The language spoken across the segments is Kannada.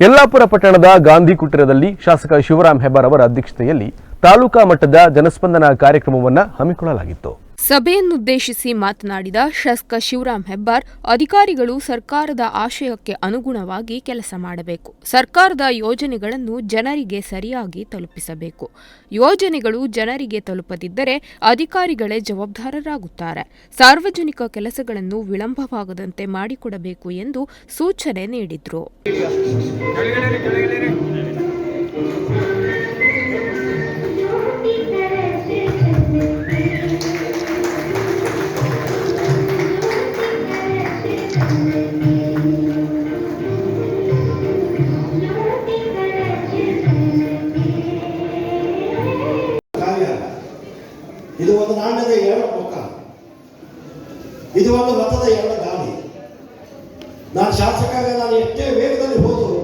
ಯಲ್ಲಾಪುರ ಪಟ್ಟಣದ ಗಾಂಧಿ ಕುಟೀರದಲ್ಲಿ ಶಾಸಕ ಶಿವರಾಮ್ ಹೆಬ್ಬಾರ್ ಅವರ ಅಧ್ಯಕ್ಷತೆಯಲ್ಲಿ ತಾಲೂಕಾ ಮಟ್ಟದ ಜನಸ್ಪಂದನ ಕಾರ್ಯಕ್ರಮವನ್ನು ಹಮ್ಮಿಕೊಳ್ಳಲಾಗಿತ್ತು. ಸಭೆಯನ್ನುದ್ದೇಶಿಸಿ ಮಾತನಾಡಿದ ಶಾಸಕ ಶಿವರಾಮ್ ಹೆಬ್ಬಾರ್, ಅಧಿಕಾರಿಗಳು ಸರ್ಕಾರದ ಆಶಯಕ್ಕೆ ಅನುಗುಣವಾಗಿ ಕೆಲಸ ಮಾಡಬೇಕು. ಸರ್ಕಾರದ ಯೋಜನೆಗಳನ್ನು ಜನರಿಗೆ ಸರಿಯಾಗಿ ತಲುಪಿಸಬೇಕು. ಯೋಜನೆಗಳು ಜನರಿಗೆ ತಲುಪದಿದ್ದರೆ ಅಧಿಕಾರಿಗಳೇ ಜವಾಬ್ದಾರರಾಗುತ್ತಾರೆ. ಸಾರ್ವಜನಿಕ ಕೆಲಸಗಳನ್ನು ವಿಳಂಬವಾಗದಂತೆ ಮಾಡಿಕೊಡಬೇಕು ಎಂದು ಸೂಚನೆ ನೀಡಿದರು. ಇದು ಒಂದು ನಾಣ್ಯದ ಎರಡು ಮುಖ. ಇದು ಒಂದು ಮತದ ಎರಡು ದಾರಿ ನಾನು ಶಾಸಕಾಗ ನಾನು ಎಷ್ಟೇ ವೇಗದಲ್ಲಿ ಹೋದರು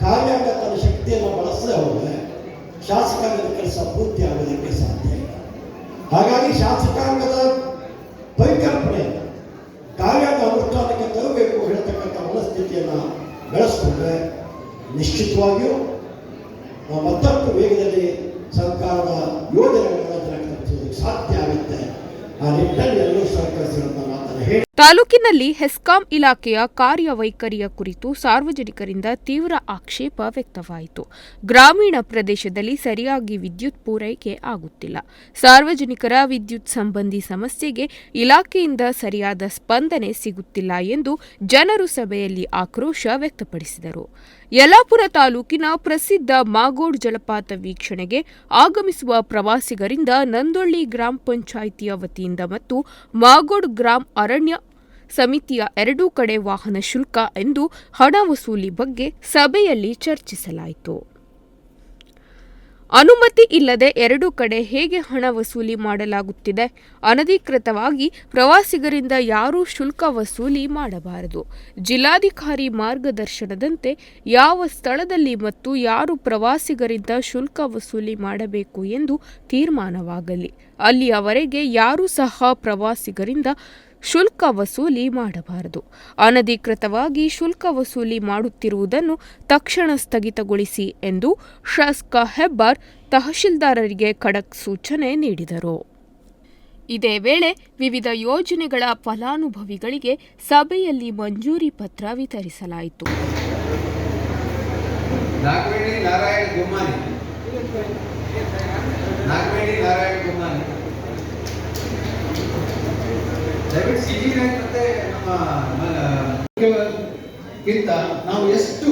ಕಾರ್ಯಾಂಗ ತನ್ನ ಶಕ್ತಿಯನ್ನು ಬಳಸದೆ ಹೋದರೆ ಶಾಸಕಾಂಗದ ಕೆಲಸ ಪೂರ್ತಿ ಆಗೋದಕ್ಕೆ ಸಾಧ್ಯ ಇಲ್ಲ. ಹಾಗಾಗಿ ಶಾಸಕಾಂಗದ ಪರಿಕಲ್ಪನೆ, ಕಾರ್ಯಾಂಗ ಅನುಷ್ಠಾನಕ್ಕೆ ತರಬೇಕು ಹೇಳ್ತಕ್ಕಂಥ ಮನಸ್ಥಿತಿಯನ್ನು ಬೆಳೆಸ್ಕೊಂಡ್ರೆ ನಿಶ್ಚಿತವಾಗಿಯೂ ನಾವು ಮತ್ತಷ್ಟು ವೇಗದಲ್ಲಿ ಸರ್ಕಾರದ ಆ ನಿಟ್ಟಿನಲ್ಲಿ ಎಲ್ಲರೂ ಸಹಕರಿಸಿರುವಂಥ ಮಾತನ್ನು ಹೇಳಿ ತಾಲೂಕಿನಲ್ಲಿ ಹೆಸ್ಕಾಂ ಇಲಾಖೆಯ ಕಾರ್ಯವೈಖರಿಯ ಕುರಿತು ಸಾರ್ವಜನಿಕರಿಂದ ತೀವ್ರ ಆಕ್ಷೇಪ ವ್ಯಕ್ತವಾಯಿತು. ಗ್ರಾಮೀಣ ಪ್ರದೇಶದಲ್ಲಿ ಸರಿಯಾಗಿ ವಿದ್ಯುತ್ ಪೂರೈಕೆ ಆಗುತ್ತಿಲ್ಲ. ಸಾರ್ವಜನಿಕರ ವಿದ್ಯುತ್ ಸಂಬಂಧಿ ಸಮಸ್ಯೆಗೆ ಇಲಾಖೆಯಿಂದ ಸರಿಯಾದ ಸ್ಪಂದನೆ ಸಿಗುತ್ತಿಲ್ಲ ಎಂದು ಜನರು ಸಭೆಯಲ್ಲಿ ಆಕ್ರೋಶ ವ್ಯಕ್ತಪಡಿಸಿದರು. ಯಲ್ಲಾಪುರ ತಾಲೂಕಿನ ಪ್ರಸಿದ್ಧ ಮಾಗೋಡ್ ಜಲಪಾತ ವೀಕ್ಷಣೆಗೆ ಆಗಮಿಸುವ ಪ್ರವಾಸಿಗರಿಂದ ನಂದೊಳ್ಳಿ ಗ್ರಾಮ ಪಂಚಾಯಿತಿಯ ವತಿಯಿಂದ ಮತ್ತು ಮಾಗೋಡ್ ಗ್ರಾಮ ಅರಣ್ಯ ಸಮಿತಿಯ ಎರಡೂ ಕಡೆ ವಾಹನ ಶುಲ್ಕ ಎಂದು ಹಣ ವಸೂಲಿ ಬಗ್ಗೆ ಸಭೆಯಲ್ಲಿ ಚರ್ಚಿಸಲಾಯಿತು. ಅನುಮತಿ ಇಲ್ಲದೆ ಎರಡೂ ಕಡೆ ಹೇಗೆ ಹಣ ವಸೂಲಿ ಮಾಡಲಾಗುತ್ತಿದೆ ಅನಧಿಕೃತವಾಗಿ ಪ್ರವಾಸಿಗರಿಂದ ಯಾರೂ ಶುಲ್ಕ ವಸೂಲಿ ಮಾಡಬಾರದು. ಜಿಲ್ಲಾಧಿಕಾರಿ ಮಾರ್ಗದರ್ಶನದಂತೆ ಯಾವ ಸ್ಥಳದಲ್ಲಿ ಮತ್ತು ಯಾರು ಪ್ರವಾಸಿಗರಿಂದ ಶುಲ್ಕ ವಸೂಲಿ ಮಾಡಬೇಕು ಎಂದು ತೀರ್ಮಾನವಾಗಲಿ. ಅಲ್ಲಿಯವರೆಗೆ ಯಾರೂ ಸಹ ಪ್ರವಾಸಿಗರಿಂದ ಶುಲ್ಕ ವಸೂಲಿ ಮಾಡಬಾರದು. ಅನಧಿಕೃತವಾಗಿ ಶುಲ್ಕ ವಸೂಲಿ ಮಾಡುತ್ತಿರುವುದನ್ನು ತಕ್ಷಣ ಸ್ಥಗಿತಗೊಳಿಸಿ ಎಂದು ಶಾಸಕ ಹೆಬ್ಬಾರ್ ತಹಶೀಲ್ದಾರರಿಗೆ ಖಡಕ್ ಸೂಚನೆ ನೀಡಿದರು. ಇದೇ ವೇಳೆ ವಿವಿಧ ಯೋಜನೆಗಳ ಫಲಾನುಭವಿಗಳಿಗೆ ಸಭೆಯಲ್ಲಿ ಮಂಜೂರಿ ಪತ್ರ ವಿತರಿಸಲಾಯಿತು. ನಾರಾಯಣ ಗುಮ್ಮಾನಿ ನಾಗವೇಣಿ ನಾರಾಯಣ್ ಗುಮ್ಮಾನಿ ದಯವಿಟ್ಟು ಸಿ ಜಿ ಮತ್ತೆ ನಮ್ಮ ಗಿಂತ ನಾವು ಎಷ್ಟು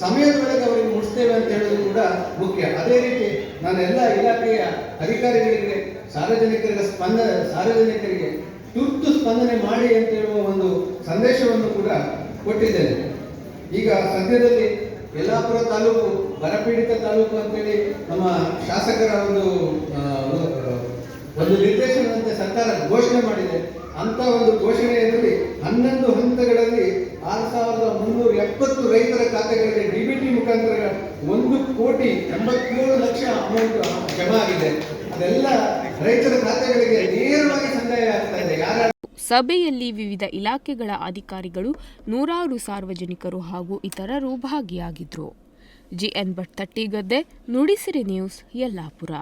ಸಮಯದೊಳಗೆ ಅವರಿಗೆ ಮುಟ್ಟಿಸ್ತೇವೆ ಅಂತ ಹೇಳೋದು ಕೂಡ ಮುಖ್ಯ. ಅದೇ ರೀತಿ ನಾನು ಎಲ್ಲ ಇಲಾಖೆಯ ಅಧಿಕಾರಿಗಳಿಗೆ, ಸಾರ್ವಜನಿಕರಿಗೆ ಸ್ಪಂದ, ಸಾರ್ವಜನಿಕರಿಗೆ ತುರ್ತು ಸ್ಪಂದನೆ ಮಾಡಿ ಅಂತ ಹೇಳುವ ಒಂದು ಸಂದೇಶವನ್ನು ಕೂಡ ಕೊಟ್ಟಿದ್ದೇನೆ. ಈಗ ಸದ್ಯದಲ್ಲಿ ಯಲ್ಲಾಪುರ ತಾಲೂಕು, ಬರಪೀಡಿತ ತಾಲೂಕು ಅಂತೇಳಿ ನಮ್ಮ ಶಾಸಕರ ಒಂದು ಒಂದು ನಿರ್ದೇಶನದಂತೆ ಸರ್ಕಾರ ಘೋಷಣೆ ಮಾಡಿದೆ. ಅಂತ ಒಂದು ಘೋಷಣೆಯಲ್ಲಿ ಹನ್ನೊಂದು ಹಂತಗಳಲ್ಲಿ ಆರು ಸಾವಿರದ ಮುನ್ನೂರ ಎಪ್ಪತ್ತು ರೈತರ ಖಾತೆಗಳಿಗೆ ಡಿ ಬಿ ಟಿ ಮುಖಾಂತರ ಒಂದು ಕೋಟಿ ಎಂಬತ್ತೇಳು ಲಕ್ಷ ಅಮೌಂಟ್ ಜಮಾ ಆಗಿದೆ. ಅದೆಲ್ಲ ರೈತರ ಖಾತೆಗಳಿಗೆ ನೇರವಾಗಿ ಸಂದಾಯ ಆಗ್ತಾ ಇದೆ. ಯಾರ ಸಭೆಯಲ್ಲಿ ವಿವಿಧ ಇಲಾಖೆಗಳ ಅಧಿಕಾರಿಗಳು ನೂರಾರು ಸಾರ್ವಜನಿಕರು ಹಾಗೂ ಇತರರು ಭಾಗಿಯಾಗಿದ್ದರು G N Bhat Tattigadde, Nudisiri news, Yellapur.